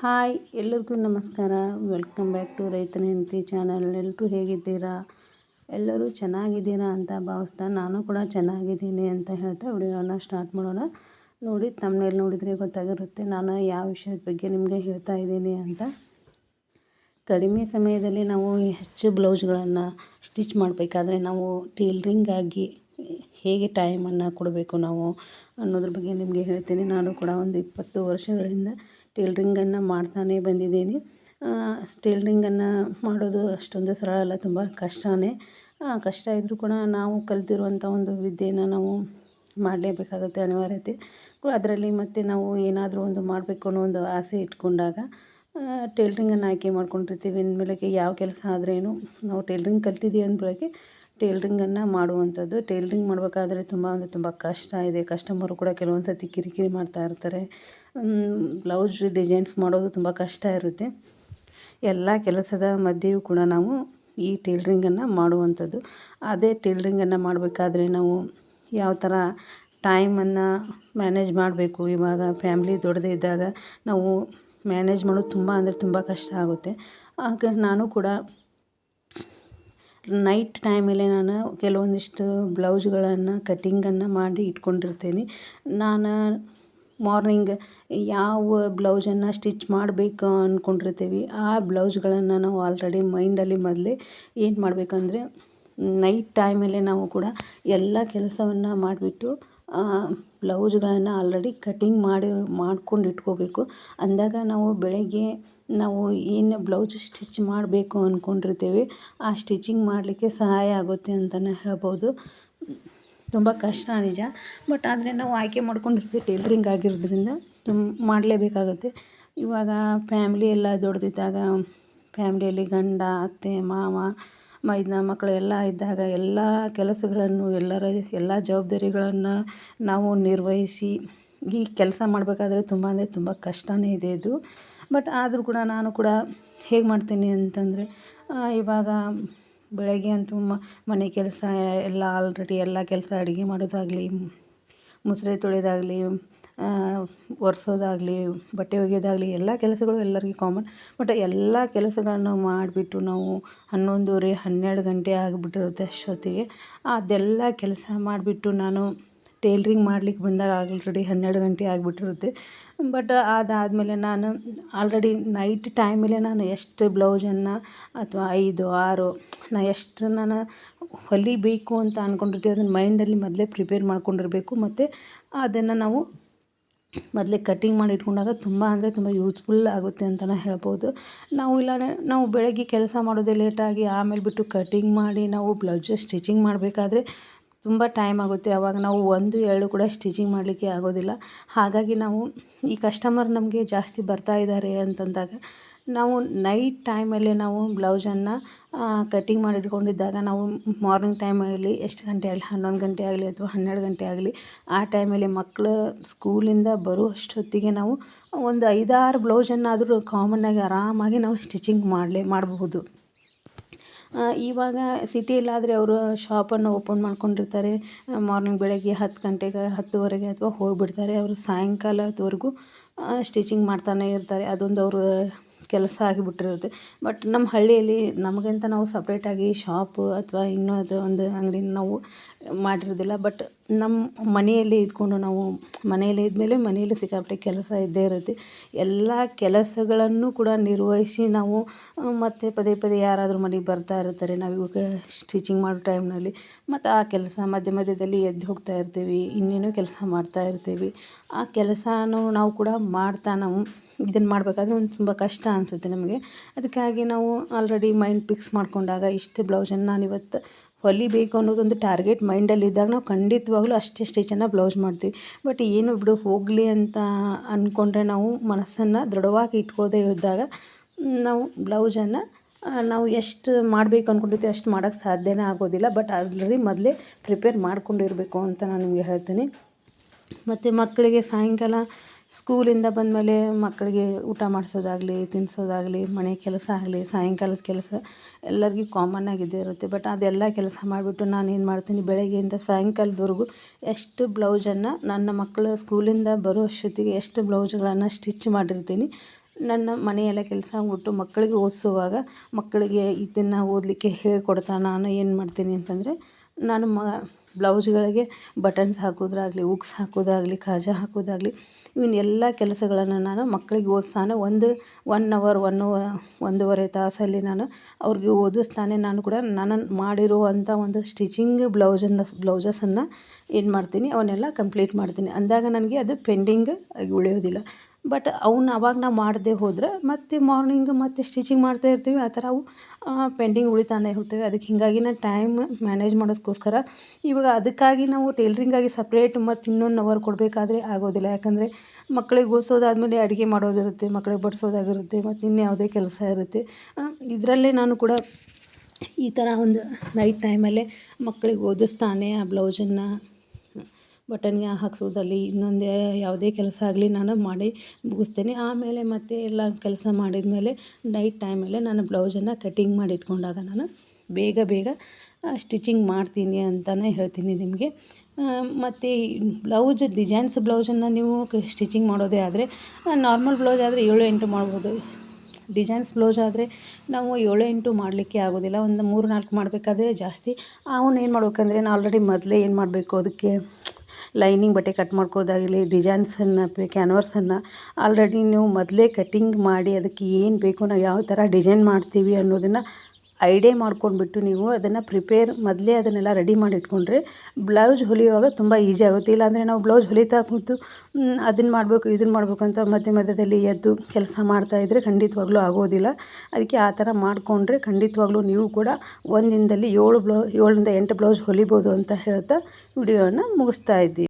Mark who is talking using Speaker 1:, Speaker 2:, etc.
Speaker 1: Hi, ಎಲ್ಲರಿಗೂ ನಮಸ್ಕಾರ. Welcome back to ರೈತನ ಹೆಂಡತಿ ಚಾನಲ್. ಎಲ್ಲರೂ ಹೇಗಿದ್ದೀರಾ? ಎಲ್ಲರೂ ಚೆನ್ನಾಗಿದ್ದೀರಾ ಅಂತ ಭಾವಿಸ್ತಾ ನಾನು ಕೂಡ ಚೆನ್ನಾಗಿದ್ದೀನಿ ಅಂತ ಹೇಳ್ತಾ ವಿಡಿಯೋನ ಸ್ಟಾರ್ಟ್ ಮಾಡೋಣ. ನೋಡಿ ತಮ್ಮನೇಲಿ ನೋಡಿದರೆ ಗೊತ್ತಾಗಿರುತ್ತೆ ನಾನು ಯಾವ ವಿಷಯದ ಬಗ್ಗೆ ನಿಮಗೆ ಹೇಳ್ತಾ ಇದ್ದೀನಿ ಅಂತ. ಕಡಿಮೆ ಸಮಯದಲ್ಲಿ ನಾವು ಹೆಚ್ಚು ಬ್ಲೌಸ್ಗಳನ್ನು ಸ್ಟಿಚ್ ಮಾಡಬೇಕಾದ್ರೆ ನಾವು ಟೇಲ್ರಿಂಗ್ ಆಗಿ ಹೇಗೆ ಟೈಮನ್ನು ಕೊಡಬೇಕು ನಾವು ಅನ್ನೋದ್ರ ಬಗ್ಗೆ ನಿಮಗೆ ಹೇಳ್ತೀನಿ. ನಾನು ಕೂಡ ಒಂದು ಇಪ್ಪತ್ತು ವರ್ಷಗಳಿಂದ ಟೇಲ್ರಿಂಗನ್ನು ಮಾಡ್ತಾನೇ ಬಂದಿದ್ದೀನಿ. ಟೇಲ್ರಿಂಗನ್ನು ಮಾಡೋದು ಅಷ್ಟೊಂದು ಸರಳ ಅಲ್ಲ, ತುಂಬ ಕಷ್ಟವೇ ಕಷ್ಟ ಇದ್ದರೂ ಕೂಡ ನಾವು ಕಲಿತಿರುವಂಥ ಒಂದು ವಿದ್ಯೆನ ನಾವು ಮಾಡಲೇಬೇಕಾಗುತ್ತೆ ಅನಿವಾರ್ಯತೆ. ಅದರಲ್ಲಿ ಮತ್ತು ನಾವು ಏನಾದರೂ ಒಂದು ಮಾಡಬೇಕು ಅನ್ನೋ ಒಂದು ಆಸೆ ಇಟ್ಕೊಂಡಾಗ ಟೇಲ್ರಿಂಗನ್ನು ಆಯ್ಕೆ ಮಾಡ್ಕೊಂಡಿರ್ತೀವಿ. ಅಂದಮೇಲೆ ಯಾವ ಕೆಲಸ ಆದ್ರೇನು, ನಾವು ಟೇಲ್ರಿಂಗ್ ಕಲ್ತಿದ್ದೀವಿ ಅಂದ್ಬಳಕೆ ಟೇಲ್ರಿಂಗನ್ನು ಮಾಡುವಂಥದ್ದು. ಟೇಲ್ರಿಂಗ್ ಮಾಡಬೇಕಾದ್ರೆ ತುಂಬ ಅಂದರೆ ತುಂಬ ಕಷ್ಟ ಇದೆ. ಕಸ್ಟಮರು ಕೂಡ ಕೆಲವೊಂದು ಸರ್ತಿ ಕಿರಿಕಿರಿ ಮಾಡ್ತಾ ಇರ್ತಾರೆ. ಬ್ಲೌಸ್ ಡಿಸೈನ್ಸ್ ಮಾಡೋದು ತುಂಬ ಕಷ್ಟ ಇರುತ್ತೆ. ಎಲ್ಲ ಕೆಲಸದ ಮಧ್ಯೆಯೂ ಕೂಡ ನಾವು ಈ ಟೇಲ್ರಿಂಗನ್ನು ಮಾಡುವಂಥದ್ದು. ಅದೇ ಟೇಲ್ರಿಂಗನ್ನು ಮಾಡಬೇಕಾದ್ರೆ ನಾವು ಯಾವ ಥರ ಟೈಮನ್ನು ಮ್ಯಾನೇಜ್ ಮಾಡಬೇಕು? ಇವಾಗ ಫ್ಯಾಮ್ಲಿ ದೊಡ್ಡದೇ ಇದ್ದಾಗ ನಾವು ಮ್ಯಾನೇಜ್ ಮಾಡೋದು ತುಂಬ ಅಂದರೆ ತುಂಬ ಕಷ್ಟ ಆಗುತ್ತೆ. ಆಗ ನಾನು ಕೂಡ ನೈಟ್ ಟೈಮಲ್ಲಿ ನಾನು ಕೆಲವೊಂದಿಷ್ಟು ಬ್ಲೌಸ್ಗಳನ್ನು, ಕಟ್ಟಿಂಗನ್ನು ಮಾಡಿ ಇಟ್ಕೊಂಡಿರ್ತೀನಿ. ನಾನು ಮಾರ್ನಿಂಗ್ ಯಾವ ಬ್ಲೌಸನ್ನು ಸ್ಟಿಚ್ ಮಾಡಬೇಕು ಅಂದ್ಕೊಂಡಿರ್ತೀವಿ ಆ ಬ್ಲೌಸ್ಗಳನ್ನು ನಾವು ಆಲ್ರೆಡಿ ಮೈಂಡಲ್ಲಿ ಮೊದಲೇ ಏನು ಮಾಡಬೇಕಂದ್ರೆ, ನೈಟ್ ಟೈಮಲ್ಲೇ ನಾವು ಕೂಡ ಎಲ್ಲ ಕೆಲಸವನ್ನು ಮಾಡಿಬಿಟ್ಟು ಬ್ಲೌಸ್ಗಳನ್ನು ಆಲ್ರೆಡಿ ಕಟ್ಟಿಂಗ್ ಮಾಡಿ, ಮಾಡ್ಕೊಂಡು ಇಟ್ಕೋಬೇಕು. ಅಂದಾಗ ನಾವು ಬೆಳಗ್ಗೆ ನಾವು ಏನು ಬ್ಲೌಸ್ ಸ್ಟಿಚ್ ಮಾಡಬೇಕು ಅಂದ್ಕೊಂಡಿರ್ತೀವಿ ಆ ಸ್ಟಿಚಿಂಗ್ ಮಾಡಲಿಕ್ಕೆ ಸಹಾಯ ಆಗುತ್ತೆ ಅಂತಲೇ ಹೇಳ್ಬೋದು. ತುಂಬ ಕಷ್ಟ ನಿಜ. ಬಟ್ ಆದರೆ ನಾವು ಆಯ್ಕೆ ಮಾಡ್ಕೊಂಡಿರ್ತೀವಿ, ಟೇಲ್ರಿಂಗ್ ಆಗಿರೋದ್ರಿಂದ ತುಂಬ ಮಾಡಲೇಬೇಕಾಗುತ್ತೆ. ಇವಾಗ ಫ್ಯಾಮ್ಲಿ ಎಲ್ಲ ದೊಡ್ಡದಿದ್ದಾಗ ಫ್ಯಾಮ್ಲಿಯಲ್ಲಿ ಗಂಡ, ಅತ್ತೆ, ಮಾವ, ಮೈದುನ ಮಕ್ಕಳು ಎಲ್ಲ ಇದ್ದಾಗ ಎಲ್ಲ ಕೆಲಸಗಳನ್ನು, ಎಲ್ಲರ, ಎಲ್ಲ ಜವಾಬ್ದಾರಿಗಳನ್ನು ನಾವು ನಿರ್ವಹಿಸಿ ಈ ಕೆಲಸ ಮಾಡಬೇಕಾದ್ರೆ ತುಂಬ ಅಂದರೆ ತುಂಬ ಕಷ್ಟವೇ ಇದೆ ಇದು. ಬಟ್ ಆದರೂ ಕೂಡ ನಾನು ಕೂಡ ಹೇಗೆ ಮಾಡ್ತೀನಿ ಅಂತಂದರೆ ಇವಾಗ ಬೆಳಗ್ಗೆ ಅಂತೂ ಮನೆ ಕೆಲಸ ಎಲ್ಲ ಆಲ್ರೆಡಿ ಎಲ್ಲ ಕೆಲಸ ಅಡುಗೆ ಮಾಡೋದಾಗಲಿ, ಮುಸ್ರೆ ತೊಳೆಯೋದಾಗಲಿ ಒರೆಸೋದಾಗಲಿ, ಬಟ್ಟೆ ಒಗೆಯೋದಾಗಲಿ ಎಲ್ಲ ಕೆಲಸಗಳು ಎಲ್ಲರಿಗೂ ಕಾಮನ್ ಬಟ್ ಎಲ್ಲ ಕೆಲಸಗಳನ್ನು ಮಾಡಿಬಿಟ್ಟು ನಾವು ಹನ್ನೊಂದುವರೆ, ಹನ್ನೆರಡು ಗಂಟೆ ಆಗಿಬಿಟ್ಟಿರುತ್ತೆ ಅಷ್ಟೊತ್ತಿಗೆ. ಅದೆಲ್ಲ ಕೆಲಸ ಮಾಡಿಬಿಟ್ಟು ನಾನು ಟೇಲ್ರಿಂಗ್ ಮಾಡ್ಲಿಕ್ಕೆ ಬಂದಾಗ ಆಲ್ರೆಡಿ ಹನ್ನೆರಡು ಗಂಟೆ ಆಗಿಬಿಟ್ಟಿರುತ್ತೆ. ಬಟ್ ಅದಾದಮೇಲೆ ನಾನು ಆಲ್ರೆಡಿ ನೈಟ್ ಟೈಮಲ್ಲೇ ನಾನು ಎಷ್ಟು ಬ್ಲೌಸನ್ನು ಅಥವಾ ಐದು, ಆರು, ನಾ ಎಷ್ಟು ನಾನು ಹೊಲಿಬೇಕು ಅಂತ ಅಂದ್ಕೊಂಡಿರ್ತೀವಿ ಅದನ್ನು ಮೈಂಡಲ್ಲಿ ಮೊದಲೇ ಪ್ರಿಪೇರ್ ಮಾಡ್ಕೊಂಡಿರಬೇಕು. ಮತ್ತು ಅದನ್ನು ನಾವು ಮೊದಲೇ ಕಟ್ಟಿಂಗ್ ಮಾಡಿ ಇಟ್ಕೊಂಡಾಗ ತುಂಬ ಅಂದರೆ ತುಂಬ ಯೂಸ್ಫುಲ್ ಆಗುತ್ತೆ ಅಂತಲೇ ಹೇಳ್ಬೋದು. ನಾವು ಇಲ್ಲ ನಾವು ಬೆಳಗ್ಗೆ ಕೆಲಸ ಮಾಡೋದೇ ಲೇಟಾಗಿ ಆಮೇಲೆ ಬಿಟ್ಟು ಕಟ್ಟಿಂಗ್ ಮಾಡಿ ನಾವು ಬ್ಲೌಸ್ ಸ್ಟಿಚಿಂಗ್ ಮಾಡಬೇಕಾದ್ರೆ ತುಂಬ ಟೈಮ್ ಆಗುತ್ತೆ. ಅವಾಗ ನಾವು ಒಂದು, ಎರಡು ಕೂಡ ಸ್ಟಿಚಿಂಗ್ ಮಾಡಲಿಕ್ಕೆ ಆಗೋದಿಲ್ಲ. ಹಾಗಾಗಿ ನಾವು ಈ ಕಸ್ಟಮರ್ ನಮಗೆ ಜಾಸ್ತಿ ಬರ್ತಾ ಇದ್ದಾರೆ ಅಂತಂದಾಗ ನಾವು ನೈಟ್ ಟೈಮಲ್ಲಿ ನಾವು ಬ್ಲೌಸನ್ನು ಕಟ್ಟಿಂಗ್ ಮಾಡಿ ಇಟ್ಕೊಂಡಿದ್ದಾಗ ನಾವು ಮಾರ್ನಿಂಗ್ ಟೈಮಲ್ಲಿ ಎಷ್ಟು ಗಂಟೆ ಆಗಲಿ, ಹನ್ನೊಂದು ಗಂಟೆ ಆಗಲಿ ಅಥವಾ ಹನ್ನೆರಡು ಗಂಟೆ ಆಗಲಿ, ಆ ಟೈಮಲ್ಲಿ ಮಕ್ಕಳು ಸ್ಕೂಲಿಂದ ಬರುವಷ್ಟೊತ್ತಿಗೆ ನಾವು ಒಂದು ಐದಾರು ಬ್ಲೌಸನ್ನಾದರೂ ಕಾಮನ್ನಾಗಿ ಆರಾಮಾಗಿ ನಾವು ಸ್ಟಿಚಿಂಗ್ ಮಾಡಲೇ, ಮಾಡಬಹುದು. ಇವಾಗ ಸಿಟಿಯಲ್ಲಾದರೆ ಅವರು ಶಾಪನ್ನು ಓಪನ್ ಮಾಡ್ಕೊಂಡಿರ್ತಾರೆ. ಮಾರ್ನಿಂಗ್ ಬೆಳಗ್ಗೆ ಹತ್ತು ಗಂಟೆಗೆ, ಹತ್ತುವರೆಗೆ ಅಥವಾ ಹೋಗಿಬಿಡ್ತಾರೆ. ಅವರು ಸಾಯಂಕಾಲದವರೆಗೂ ಸ್ಟಿಚಿಂಗ್ ಮಾಡ್ತಾನೆ ಇರ್ತಾರೆ. ಅದೊಂದು ಅವರು ಕೆಲಸ ಆಗಿಬಿಟ್ಟಿರುತ್ತೆ. ಬಟ್ ನಮ್ಮ ಹಳ್ಳಿಯಲ್ಲಿ ನಮಗಂತ ನಾವು ಸಪ್ರೇಟಾಗಿ ಶಾಪು ಅಥವಾ ಇನ್ನೂ ಅದು ಒಂದು ಅಂಗಡಿನ ನಾವು ಮಾಡಿರೋದಿಲ್ಲ. ಬಟ್ ನಮ್ಮ ಮನೆಯಲ್ಲಿ ಇದ್ಕೊಂಡು ನಾವು ಮನೆಯಲ್ಲಿ ಇದ್ದಮೇಲೆ ಮನೆಯಲ್ಲಿ ಸಿಕ್ಕಾಪಟ್ಟೆ ಕೆಲಸ ಇದ್ದೇ ಇರುತ್ತೆ. ಎಲ್ಲ ಕೆಲಸಗಳನ್ನು ಕೂಡ ನಿರ್ವಹಿಸಿ ನಾವು ಮತ್ತೆ ಪದೇ ಪದೇ ಯಾರಾದರೂ ಮನೆಗೆ ಬರ್ತಾ ಇರ್ತಾರೆ. ನಾವು ಇವಾಗ ಸ್ಟಿಚಿಂಗ್ ಮಾಡೋ ಟೈಮ್ನಲ್ಲಿ ಮತ್ತು ಆ ಕೆಲಸ ಮಧ್ಯ ಮಧ್ಯದಲ್ಲಿ ಎದ್ದು ಹೋಗ್ತಾ ಇರ್ತೀವಿ, ಇನ್ನೇನೋ ಕೆಲಸ ಮಾಡ್ತಾ ಇರ್ತೀವಿ. ಆ ಕೆಲಸನೂ ನಾವು ಕೂಡ ಮಾಡ್ತಾ ನಾವು ಇದನ್ನು ಮಾಡಬೇಕಾದ್ರೆ ಒಂದು ತುಂಬ ಕಷ್ಟ ಅನಿಸುತ್ತೆ ನಮಗೆ. ಅದಕ್ಕಾಗಿ ನಾವು ಆಲ್ರೆಡಿ ಮೈಂಡ್ ಫಿಕ್ಸ್ ಮಾಡಿಕೊಂಡಾಗ ಇಷ್ಟು ಬ್ಲೌಸನ್ನು ನಾನು ಇವತ್ತು ಹೊಲಿಬೇಕು ಅನ್ನೋದೊಂದು ಟಾರ್ಗೆಟ್ ಮೈಂಡಲ್ಲಿದ್ದಾಗ ನಾವು ಖಂಡಿತವಾಗ್ಲೂ ಅಷ್ಟೇ ಸ್ಟಿಚನ್ನು ಬ್ಲೌಸ್ ಮಾಡ್ತೀವಿ. ಬಟ್ ಏನು ಬಿಡು, ಹೋಗಲಿ ಅಂತ ಅಂದ್ಕೊಂಡ್ರೆ ನಾವು ಮನಸ್ಸನ್ನು ದೃಢವಾಗಿ ಇಟ್ಕೊಳ್ಳದೆ ಇದ್ದಾಗ ನಾವು ಬ್ಲೌಸನ್ನು ನಾವು ಎಷ್ಟು ಮಾಡಬೇಕು ಅಂದ್ಕೊಂಡಿರ್ತೀವಿ ಅಷ್ಟು ಮಾಡೋಕ್ಕೆ ಸಾಧ್ಯನೇ ಆಗೋದಿಲ್ಲ. ಬಟ್ ಆಲ್ರೆಡಿ ಮೊದಲೇ ಪ್ರಿಪೇರ್ ಮಾಡ್ಕೊಂಡಿರಬೇಕು ಅಂತ ನಾನು ನಿಮಗೆ ಹೇಳ್ತೀನಿ. ಮತ್ತು ಮಕ್ಕಳಿಗೆ ಸಾಯಂಕಾಲ ಸ್ಕೂಲಿಂದ ಬಂದಮೇಲೆ ಮಕ್ಕಳಿಗೆ ಊಟ ಮಾಡಿಸೋದಾಗಲಿ, ತಿನ್ನಿಸೋದಾಗಲಿ, ಮನೆ ಕೆಲಸ ಆಗಲಿ, ಸಾಯಂಕಾಲದ ಕೆಲಸ ಎಲ್ಲರಿಗೂ ಕಾಮನ್ ಆಗಿದ್ದೇ ಇರುತ್ತೆ. ಬಟ್ ಅದೆಲ್ಲ ಕೆಲಸ ಮಾಡಿಬಿಟ್ಟು ನಾನು ಏನು ಮಾಡ್ತೀನಿ, ಬೆಳಗ್ಗೆಯಿಂದ ಸಾಯಂಕಾಲದವರೆಗೂ ಎಷ್ಟು ಬ್ಲೌಸನ್ನು ನನ್ನ ಮಕ್ಕಳು ಸ್ಕೂಲಿಂದ ಬರೋ ಅಷ್ಟೊತ್ತಿಗೆ ಎಷ್ಟು ಬ್ಲೌಸ್ಗಳನ್ನು ಸ್ಟಿಚ್ ಮಾಡಿರ್ತೀನಿ. ನನ್ನ ಮನೆಯೆಲ್ಲ ಕೆಲಸ ಬಿಟ್ಟು ಮಕ್ಕಳಿಗೆ ಓದಿಸುವಾಗ ಮಕ್ಕಳಿಗೆ ಇದನ್ನು ಓದಲಿಕ್ಕೆ ಹೇಳ್ಕೊಡ್ತಾ ನಾನು ಏನು ಮಾಡ್ತೀನಿ ಅಂತಂದರೆ, ನಾನು ಮ ಬ್ಲೌಸ್ಗಳಿಗೆ ಬಟನ್ಸ್ ಹಾಕೋದಾಗಲಿ ಉಕ್ಸ್ ಹಾಕೋದಾಗಲಿ ಕಾಜಾ ಹಾಕೋದಾಗಲಿ ಇವನ್ನೆಲ್ಲ ಕೆಲಸಗಳನ್ನು ನಾನು ಮಕ್ಕಳಿಗೆ ಓದಿಸ್ತಾನೆ. ಒಂದು ಒನ್ ಅವರ್ ಒನ್ ಒಂದೂವರೆ ತಾಸಲ್ಲಿ ನಾನು ಅವ್ರಿಗೆ ಓದಿಸ್ತಾನೆ. ನಾನು ಕೂಡ ನಾನು ಮಾಡಿರುವಂಥ ಒಂದು ಸ್ಟಿಚಿಂಗ್ ಬ್ಲೌಸನ್ನು ಬ್ಲೌಸಸನ್ನು ಏನು ಮಾಡ್ತೀನಿ ಅವನ್ನೆಲ್ಲ ಕಂಪ್ಲೀಟ್ ಮಾಡ್ತೀನಿ. ಅಂದಾಗ ನನಗೆ ಅದು ಪೆಂಡಿಂಗ್ ಆಗಿ ಉಳಿಯೋದಿಲ್ಲ. ಬಟ್ ಅವನ್ನ ಅವಾಗ ನಾವು ಮಾಡದೆ ಹೋದರೆ ಮತ್ತೆ ಮಾರ್ನಿಂಗ್ ಮತ್ತೆ ಸ್ಟಿಚಿಂಗ್ ಮಾಡ್ತಾ ಇರ್ತೀವಿ. ಆ ಥರ ಅವು ಪೆಂಡಿಂಗ್ ಉಳಿತಾನೆ ಹೋಗ್ತವೆ ಅದಕ್ಕೆ ಹೀಗಾಗಿ ನಾನು ಟೈಮ್ ಮ್ಯಾನೇಜ್ ಮಾಡೋದಕ್ಕೋಸ್ಕರ ಇವಾಗ ಅದಕ್ಕಾಗಿ ನಾವು ಟೈಲ್ರಿಂಗಾಗಿ ಸಪ್ರೇಟ್ ಮತ್ತು ಇನ್ನೊಂದು ಅವರ್ ಕೊಡಬೇಕಾದ್ರೆ ಆಗೋದಿಲ್ಲ. ಯಾಕಂದರೆ ಮಕ್ಕಳಿಗೆ ಓದಿಸೋದಾದ್ಮೇಲೆ ಅಡುಗೆ ಮಾಡೋದಿರುತ್ತೆ ಮಕ್ಕಳಿಗೆ ಬಡಿಸೋದಾಗಿರುತ್ತೆ, ಮತ್ತು ಇನ್ಯಾವುದೇ ಕೆಲಸ ಇರುತ್ತೆ. ಇದರಲ್ಲೇ ನಾನು ಕೂಡ ಈ ಥರ ಒಂದು ನೈಟ್ ಟೈಮಲ್ಲೇ ಮಕ್ಕಳಿಗೆ ಓದಿಸ್ತಾನೆ ಆ ಬ್ಲೌಸನ್ನು ಬಟನ್ಗೆ ಹಾಕ್ಸೋದಲ್ಲಿ ಇನ್ನೊಂದೇ ಯಾವುದೇ ಕೆಲಸ ಆಗಲಿ ನಾನು ಮಾಡಿ ಮುಗಿಸ್ತೇನೆ. ಆಮೇಲೆ ಮತ್ತೆ ಎಲ್ಲ ಕೆಲಸ ಮಾಡಿದ ಮೇಲೆ ನೈಟ್ ಟೈಮಲ್ಲೇ ನಾನು ಬ್ಲೌಸನ್ನು ಕಟ್ಟಿಂಗ್ ಮಾಡಿ ಇಟ್ಕೊಂಡಾಗ ನಾನು ಬೇಗ ಬೇಗ ಸ್ಟಿಚಿಂಗ್ ಮಾಡ್ತೀನಿ ಅಂತಲೇ ಹೇಳ್ತೀನಿ ನಿಮಗೆ. ಮತ್ತು ಬ್ಲೌಸ್ ಡಿಸೈನ್ಸ್ ಬ್ಲೌಸನ್ನು ನೀವು ಸ್ಟಿಚಿಂಗ್ ಮಾಡೋದೇ ಆದರೆ ನಾರ್ಮಲ್ ಬ್ಲೌಸ್ ಆದರೆ ಏಳು ಎಂಟು ಮಾಡ್ಬೋದು. ಡಿಸೈನ್ಸ್ ಬ್ಲೌಸ್ ಆದರೆ ನಾವು ಏಳು ಎಂಟು ಮಾಡಲಿಕ್ಕೆ ಆಗೋದಿಲ್ಲ, ಒಂದು ಮೂರು ನಾಲ್ಕು ಮಾಡಬೇಕಾದ್ರೆ ಜಾಸ್ತಿ. ಅವನ್ನ ಏನು ಮಾಡ್ಬೇಕಂದ್ರೆ ನಾನು ಆಲ್ರೆಡಿ ಮೊದಲೇ ಏನು ಮಾಡಬೇಕು ಅದಕ್ಕೆ? ಲೈನಿಂಗ್ ಬಟ್ಟೆ ಕಟ್ ಮಾಡ್ಕೋದಾಗಲಿ, ಡಿಸೈನ್ಸನ್ನು ಕ್ಯಾನ್ವರ್ಸನ್ನು ಆಲ್ರೆಡಿ ನೀವು ಮೊದಲೇ ಕಟ್ಟಿಂಗ್ ಮಾಡಿ, ಅದಕ್ಕೆ ಏನು ಬೇಕು, ನಾವು ಯಾವ ಥರ ಡಿಸೈನ್ ಮಾಡ್ತೀವಿ ಅನ್ನೋದನ್ನು ಐಡಿಯಾ ಮಾಡ್ಕೊಂಡ್ಬಿಟ್ಟು ನೀವು ಅದನ್ನು ಪ್ರಿಪೇರ್ ಮೊದಲೇ ಅದನ್ನೆಲ್ಲ ರೆಡಿ ಮಾಡಿ ಇಟ್ಕೊಂಡ್ರೆ ಬ್ಲೌಸ್ ಹೊಲಿಯುವಾಗ ತುಂಬ ಈಸಿ ಆಗುತ್ತೆ. ಇಲ್ಲಾಂದರೆ ನಾವು ಬ್ಲೌಸ್ ಹೊಲಿತಾ ಕೂತು ಅದನ್ನು ಮಾಡಬೇಕು ಇದನ್ನು ಮಾಡಬೇಕು ಅಂತ ಮಧ್ಯ ಮಧ್ಯದಲ್ಲಿ ಎದ್ದು ಕೆಲಸ ಮಾಡ್ತಾಯಿದ್ರೆ ಖಂಡಿತವಾಗ್ಲೂ ಆಗೋದಿಲ್ಲ. ಅದಕ್ಕೆ ಆ ಥರ ಮಾಡಿಕೊಂಡ್ರೆ ಖಂಡಿತವಾಗ್ಲೂ ನೀವು ಕೂಡ ಒಂದಿನದಲ್ಲಿ ದಿನದಲ್ಲಿ ಏಳು ಬ್ಲೌ, ಏಳರಿಂದ ಎಂಟು ಬ್ಲೌಸ್ ಹೊಲಿಬೋದು ಅಂತ ಹೇಳ್ತಾ ವಿಡಿಯೋನ ಮುಗಿಸ್ತಾ ಇದ್ದೀನಿ